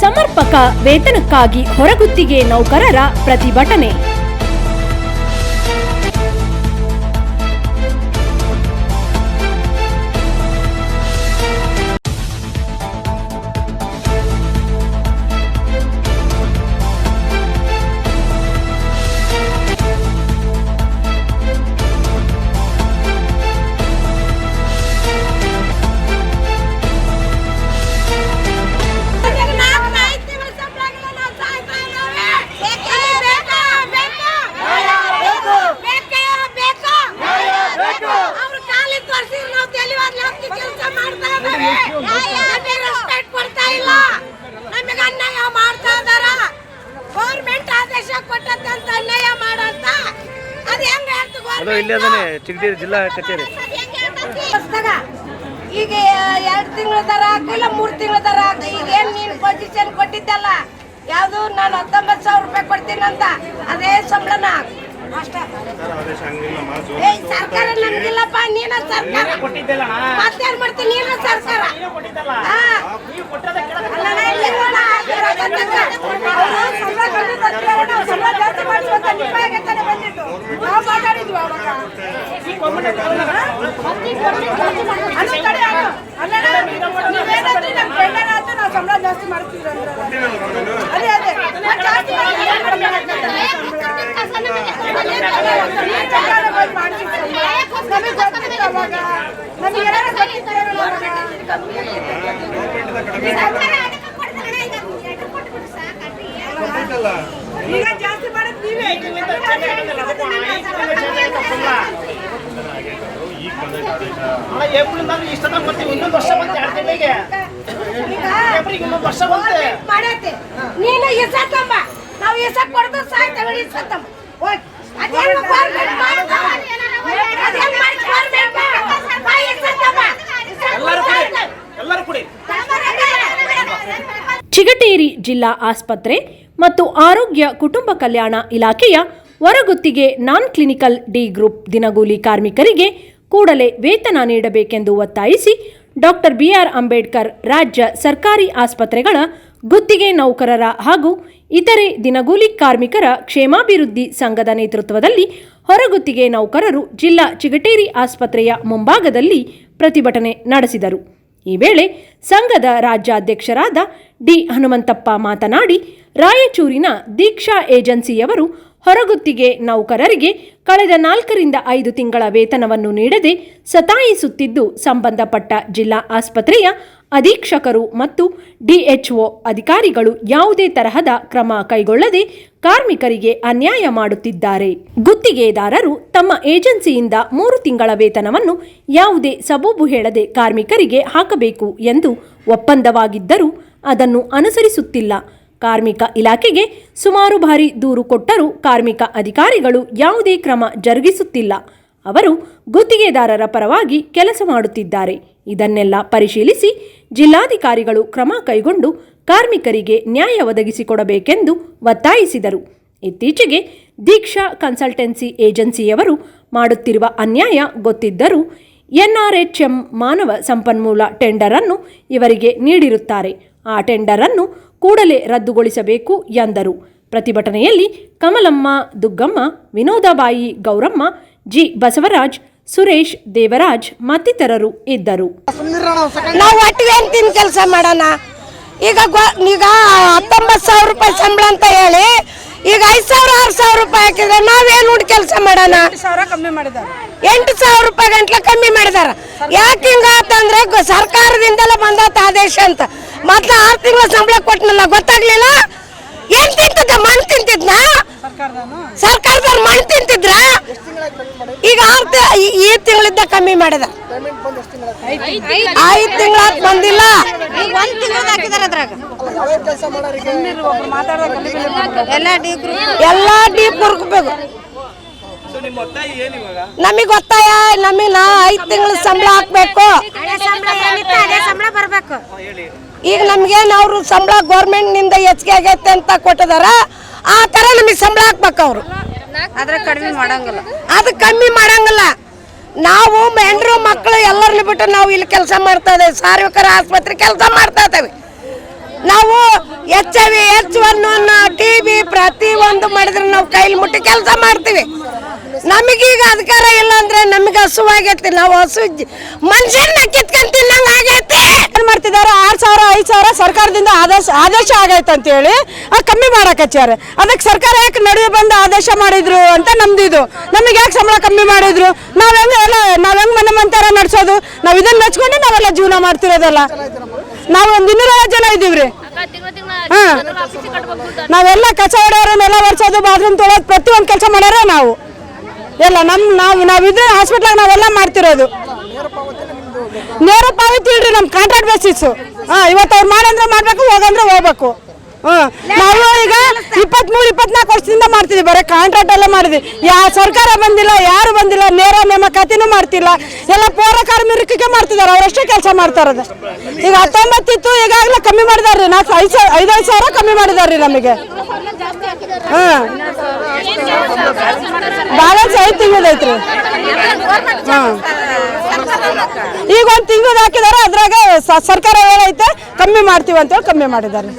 ಸಮರ್ಪಕ ವೇತನಕ್ಕಾಗಿ ಹೊರಗುತ್ತಿಗೆ ನೌಕರರ ಪ್ರತಿಭಟನೆ. ಅದು ಇಲ್ಲೇ ಅದಾನೆ ಚಿಗಟೇರಿ ಜಿಲ್ಲಾ ಕಚೇರಿ. ಈಗ ಎರಡು ತಿಂಗಳ ತರ ಹಾಕಿಲ್ಲ ಮೂರು ತಿಂಗಳ ತರ ಹಾಕ. ಈಗ ಏನ್ ನೀನ್ ಪೊಸಿಷನ್ ಕೊಟ್ಟಿದ್ದಲ್ಲ? ಯಾವ್ದು? ನಾನು ಹತ್ತೊಂಬತ್ತು ಸಾವಿರ ರೂಪಾಯಿ ಕೊಡ್ತೀನಿ ಅಂತ. ಅದೇ ಸಂಬಳನ ಅಷ್ಟೇ. ಏ ಸರ್ಕಾರ ನಮ್ಗಿಲ್ಲಪ್ಪ ನೀನ ಸರ್ಕಾರ. ಮತ್ತೇನ್ ಮಾಡ್ತೀನಿ ನೀನ ಸರ್ಕಾರ. ಸಂಬಳ ಜಾಸ್ತಿ ನಿಮ್ಮ ಸಂಬಳ ಜಾಸ್ತಿ ಮಾಡ್ತೀವಿ ಅಂದ್ರೆ. ಅದೇ ಅದೇ ನಾವ್ ಜಾಸ್ತಿ ಮಾಡ್ತೀವಿ, ಏನ್ ಕಡಿಮೆ ಮಾಡ್ತೀವಿ ನೀವ್ ಕಲ್ಯಾಣ ಬಂದ್ ಮಾಡ್ತೀವಿ ಸಂಬಳ. ನಮಿಗ್ ಗೊತ್ತಿತ್ತು ಅವಾಗ. ನಮಿಗ್ ಏನಾರ ಗೊತ್ತಿತ್ತು ಹೇಳು ಅವಾಗ. ಈಗ ಜಾಸ್ತಿ ಮಾಡೋದು ನೀವೇ ಅಲ್ಲ ಏಪ್ರಿಲ್ ಅಂದ್ರೆ ಇಷ್ಟ ಬರ್ತೀವಿ ಇನ್ನೊಂದು ವರ್ಷ ಬಂತು ಎರಡು ತಿಂಗಳಿಗೆ ಈಗ ಏಪ್ರಿಲ್ ಇನ್ನೊಂದು ವರ್ಷ ಬಂತೆ ಗೌರ್ಮೆಂಟ್ ಮಾಡೈತೆ ನೀನು ಇಸತ್ತಮ್ಮ ನಾವು ಇಸಕ್ ಕೊಡ್ದು ಸಾಯ್ತೇವೆ ಇಸತ್ತಮ್ಮ ಹೋಗ್. ಅದೇನು ಗೌರ್ಮೆಂಟ್ ಮಾಡ್ದ? ಅದೇನ್ ಮಾಡ್ದ ಗೌರ್ಮೆಂಟ್? ಬಾ ಇಸತ್ತಮ್ಮ. ಎಲ್ಲರೂ ಕುಡಿ ಸಾಯ್ತೇವೆ. ಎಲ್ಲರೂ ಕುಡಿ ಚಿಗಟೇರಿ ಜಿಲ್ಲಾ ಆಸ್ಪತ್ರೆ ಮತ್ತು ಆರೋಗ್ಯ ಕುಟುಂಬ ಕಲ್ಯಾಣ ಇಲಾಖೆಯ ಹೊರಗುತ್ತಿಗೆ ನಾನ್ ಕ್ಲಿನಿಕಲ್ ಡಿ ಗ್ರೂಪ್ ದಿನಗೂಲಿ ಕಾರ್ಮಿಕರಿಗೆ ಕೂಡಲೇ ವೇತನ ನೀಡಬೇಕೆಂದು ಒತ್ತಾಯಿಸಿ ಡಾಕ್ಟರ್ ಬಿಆರ್ ಅಂಬೇಡ್ಕರ್ ರಾಜ್ಯ ಸರ್ಕಾರಿ ಆಸ್ಪತ್ರೆಗಳ ಗುತ್ತಿಗೆ ನೌಕರರ ಹಾಗೂ ಇತರೆ ದಿನಗೂಲಿ ಕಾರ್ಮಿಕರ ಕ್ಷೇಮಾಭಿವೃದ್ಧಿ ಸಂಘದ ನೇತೃತ್ವದಲ್ಲಿ ಹೊರಗುತ್ತಿಗೆ ನೌಕರರು ಜಿಲ್ಲಾ ಚಿಗಟೇರಿ ಆಸ್ಪತ್ರೆಯ ಮುಂಭಾಗದಲ್ಲಿ ಪ್ರತಿಭಟನೆ ನಡೆಸಿದರು. ಈ ವೇಳೆ ಸಂಘದ ರಾಜ್ಯಾಧ್ಯಕ್ಷರಾದ ಡಿ ಹನುಮಂತಪ್ಪ ಮಾತನಾಡಿ, ರಾಯಚೂರಿನ ದೀಕ್ಷಾ ಏಜೆನ್ಸಿಯವರು ಹೊರಗುತ್ತಿಗೆ ನೌಕರರಿಗೆ ಕಳೆದ ನಾಲ್ಕರಿಂದ ಐದು ತಿಂಗಳ ವೇತನವನ್ನು ನೀಡದೆ ಸತಾಯಿಸುತ್ತಿದ್ದು ಸಂಬಂಧಪಟ್ಟ ಜಿಲ್ಲಾ ಆಸ್ಪತ್ರೆಯ ಅಧೀಕ್ಷಕರು ಮತ್ತು ಡಿಎಚ್ಒ ಅಧಿಕಾರಿಗಳು ಯಾವುದೇ ತರಹದ ಕ್ರಮ ಕೈಗೊಳ್ಳದೆ ಕಾರ್ಮಿಕರಿಗೆ ಅನ್ಯಾಯ ಮಾಡುತ್ತಿದ್ದಾರೆ. ಗುತ್ತಿಗೆದಾರರು ತಮ್ಮ ಏಜೆನ್ಸಿಯಿಂದ ಮೂರು ತಿಂಗಳ ವೇತನವನ್ನು ಯಾವುದೇ ಸಬೂಬು ಹೇಳದೆ ಕಾರ್ಮಿಕರಿಗೆ ಹಾಕಬೇಕು ಎಂದು ಒಪ್ಪಂದವಾಗಿದ್ದರೂ ಅದನ್ನು ಅನುಸರಿಸುತ್ತಿಲ್ಲ. ಕಾರ್ಮಿಕ ಇಲಾಖೆಗೆ ಸುಮಾರು ಬಾರಿ ದೂರು ಕೊಟ್ಟರೂ ಕಾರ್ಮಿಕ ಅಧಿಕಾರಿಗಳು ಯಾವುದೇ ಕ್ರಮ ಜರುಗಿಸುತ್ತಿಲ್ಲ. ಅವರು ಗುತ್ತಿಗೆದಾರರ ಪರವಾಗಿ ಕೆಲಸ ಮಾಡುತ್ತಿದ್ದಾರೆ. ಇದನ್ನೆಲ್ಲ ಪರಿಶೀಲಿಸಿ ಜಿಲ್ಲಾಧಿಕಾರಿಗಳು ಕ್ರಮ ಕೈಗೊಂಡು ಕಾರ್ಮಿಕರಿಗೆ ನ್ಯಾಯ ಒದಗಿಸಿಕೊಡಬೇಕೆಂದು ಒತ್ತಾಯಿಸಿದರು. ಇತ್ತೀಚೆಗೆ ದೀಕ್ಷಾ ಕನ್ಸಲ್ಟೆನ್ಸಿ ಏಜೆನ್ಸಿಯವರು ಮಾಡುತ್ತಿರುವ ಅನ್ಯಾಯ ಗೊತ್ತಿದ್ದರೂ ಎನ್ಆರ್ಎಚ್ಎಂ ಮಾನವ ಸಂಪನ್ಮೂಲ ಟೆಂಡರ್ ಅನ್ನು ಇವರಿಗೆ ನೀಡಿರುತ್ತಾರೆ. ಆ ಟೆಂಡರ್ ಅನ್ನು ಕೂಡಲೇ ರದ್ದುಗೊಳಿಸಬೇಕು ಎಂದರು. ಪ್ರತಿಭಟನೆಯಲ್ಲಿ ಕಮಲಮ್ಮ, ದುಗ್ಗಮ್ಮ, ವಿನೋದಬಾಯಿ, ಗೌರಮ್ಮ, ಜಿ. ಬಸವರಾಜ್, ಸುರೇಶ್ ದೇವರಾಜ್ ಮತ್ತಿತರರು ಇದ್ದರು. ನಾವು ಒಟ್ಟಿಗೆ ಕೆಲಸ ಮಾಡೋಣ? ಈಗ ಈಗ ಹತ್ತೊಂಬತ್ತು ಸಾವಿರ ರೂಪಾಯಿ ಸಂಬಳ ಅಂತ ಹೇಳಿ ಈಗ ಐದ್ ಸಾವಿರ ಆರು ಸಾವಿರ ರೂಪಾಯಿ ಹಾಕಿದ್ರೆ ನಾವೇನ್ ಹುಡ್ ಕೆಲಸ ಮಾಡೋಣ? ಸಾವಿರ ಕಮ್ಮಿ ಮಾಡಿದ್ದಾರೆ. ಎಂಟು ಸಾವಿರ ರೂಪಾಯಿ ಗಂಟ್ಲ ಕಮ್ಮಿ ಮಾಡಿದಾರ ಯಾಕೆ ಹಿಂಗಾತಂದ್ರೆ ಸರ್ಕಾರದಿಂದಲೇ ಬಂದಾತ ಆದೇಶ ಅಂತ. ಮೊದ್ಲು ಆರು ತಿಂಗಳ ಸಂಬಳ ಕೊಟ್ಟನಲ್ಲ ಗೊತ್ತಾಗ್ಲಿಲ್ಲ? ಏನ್ ತಿಂತಿದ್ದ? ಮಣ್ಣು ತಿಂತಿದ್ನ? ಸರ್ಕಾರದವ್ರು ಮಣ್ಣು ತಿಂತಿದ್ರ? ಈಗ ಆರು ತಿ- ಈ- ತಿಂಗಳಿಂದ ತಿಂಗಳಿದ್ದ ಕಮ್ಮಿ ಮಾಡಿದ. ಐದು ತಿಂಗಳ ಬಂದಿಲ್ಲ. ಎಲ್ಲಾ ಡೀಪ್ ಹುರ್ಕ್ಬೇಕು ನಮಗ್ ಗೊತ್ತಾಯ ನಮಗ್ ನಾ ಐದ್ ತಿಂಗಳ ಸಂಬಳ ಹಾಕ್ಬೇಕು. ಈಗ ನಮ್ಗೇನ್ ಅವ್ರು ಸಂಬಳ ಗೌರ್ಮೆಂಟ್ನಿಂದ ಹೆಚ್ಚಿಗೆ ಆಗೈತೆ ಅಂತ ಕೊಟ್ಟಿದಾರ ಆ ತರ ನಮಗ್ ಸಂಬಳ ಹಾಕ್ಬೇಕು ಅವ್ರು. ಕಡಿಮೆ ಮಾಡಂಗಿಲ್ಲ. ಅದು ಕಮ್ಮಿ ಮಾಡಂಗಿಲ್ಲ. ನಾವು ಹೆಂಡ್ರು ಮಕ್ಕಳು ಎಲ್ಲರನ್ನ ಬಿಟ್ಟು ನಾವು ಇಲ್ಲಿ ಕೆಲಸ ಮಾಡ್ತಾ ಇದ್ದೇವೆ ಸಾರ್ವಜನಿಕರ ಆಸ್ಪತ್ರೆ ಕೆಲಸ ಮಾಡ್ತಾ ಇದ್ದೇವೆ ನಾವು H I V, H one T B ಪ್ರತಿ ಒಂದು ಮಾಡಿದ್ರೆ ನಾವು ಕೈಲಿ ಮುಟ್ಟಿ ಕೆಲಸ ಮಾಡ್ತೀವಿ. ನಮಗೀಗ ಅಧಿಕಾರ ಇಲ್ಲ ಅಂದ್ರೆ ನಮಗೆ ಹಸುವಾಗೈತಿ. ನಾವು ಹಸು ಮನುಷ್ಯನ ಕಿತ್ಕೊಂಡ್ ತಿನ್ನಂಗ ಆಗೈತಿ. ಏನ್ ಮಾಡ್ತಿದ್ದಾರೆ ಆರ್ ಸಾವಿರ, ಐದ್ ಸಾವಿರ ಸರ್ಕಾರದಿಂದ ಆದೇಶ ಆದೇಶ ಆಗೈತೆ ಅಂತ ಹೇಳಿ ಅದ್ ಕಮ್ಮಿ ಮಾಡಕ್ ಹಚ್ಚಾರೆ ಅದಕ್ಕೆ ಸರ್ಕಾರ ಯಾಕೆ ನಡುವೆ ಬಂದು ಆದೇಶ ಮಾಡಿದ್ರು ಅಂತ ನಮ್ದು ಇದು. ನಮಗೆ ಯಾಕೆ ಸಂಬಳ ಕಮ್ಮಿ ಮಾಡಿದ್ರು? ನಾವ್ ಹೆಂಗ ನಾವ್ ಹೆಂಗ್ ಮನೆ ಮಂತಾರ ನಡ್ಸೋದು? ನಾವ್ ಇದನ್ನ ಮೆಚ್ಕೊಂಡು ನಾವೆಲ್ಲ ಜೀವನ ಮಾಡ್ತಿರೋದಲ್ಲ. ನಾವು ಒಂದ್ ಇನ್ನೂರೈವತ್ತು ಜನ ಇದೀವ್ರಿ ಹಾ. ನಾವೆಲ್ಲ ಕಸ ಹೊಡೆಯೋರು ನೆಲ ಒರ್ಸೋದು ಬಾತ್ರೂಮ್ ತೊಳೋದು, ಪ್ರತಿಯೊಂದು ಕೆಲಸ ಮಾಡ್ಯಾರ ನಾವು. ಎಲ್ಲ ನಮ್, ನಾವು ನಾವಿದ್ರೆ ಹಾಸ್ಪಿಟ್ಲಾಗ ನಾವೆಲ್ಲ ಮಾಡ್ತಿರೋದು. ನೇರ ಪಾವತಿ ಇಲ್ರಿ ನಮ್ ಕಾಂಟ್ರಾಕ್ಟ್ ಬೇಸಿಸ್ ಹಾ, ಇವತ್ತು ಅವ್ರು ಮಾಡಂದ್ರೆ ಮಾಡ್ಬೇಕು, ಹೋಗಂದ್ರೆ ಹೋಗ್ಬೇಕು. ನಾವು ಈಗ ಇಪ್ಪತ್ಮೂರು, ಇಪ್ಪತ್ನಾಲ್ಕು ವರ್ಷದಿಂದ ಮಾಡ್ತಿದ್ವಿ. ಬರೀ ಕಾಂಟ್ರಾಕ್ಟ್ ಎಲ್ಲ ಮಾಡಿದ್ವಿ. ಯಾ ಸರ್ಕಾರ ಬಂದಿಲ್ಲ, ಯಾರು ಬಂದಿಲ್ಲ, ನೇರ ನೇಮಕಾತಿನೂ ಮಾಡ್ತಿಲ್ಲ. ಎಲ್ಲ ಪೌರ ಕಾರ್ಮಿಕರಿಗೆ ಮಾಡ್ತಿದ್ದಾರೆ. ಅವರಷ್ಟೇ ಕೆಲಸ ಮಾಡ್ತಾರದ ಈಗ ಹತ್ತೊಂಬತ್ತಿತ್ತು, ಈಗಾಗಲೇ ಕಮ್ಮಿ ಮಾಡಿದಾರ್ರಿ. ನಾಲ್ಕು ಐದು ಸಾವಿರ ಐದೈದು ಸಾವಿರ ಕಮ್ಮಿ ಮಾಡಿದಾರ್ರಿ ನಮಗೆ. ಹಾಂ ಬ್ಯಾಲೆನ್ಸ್ ಐದು ತಿಂಗಳದೈತ್ರಿ ಹಾಂ ಈಗ ಒಂದು ತಿಂಗಳು ಹಾಕಿದಾರೆ. ಅದ್ರಾಗ ಸರ್ಕಾರ ಏನೈತೆ ಕಮ್ಮಿ ಮಾಡ್ತೀವಿ ಅಂತೇಳಿ ಕಮ್ಮಿ ಮಾಡಿದ್ದಾರೆ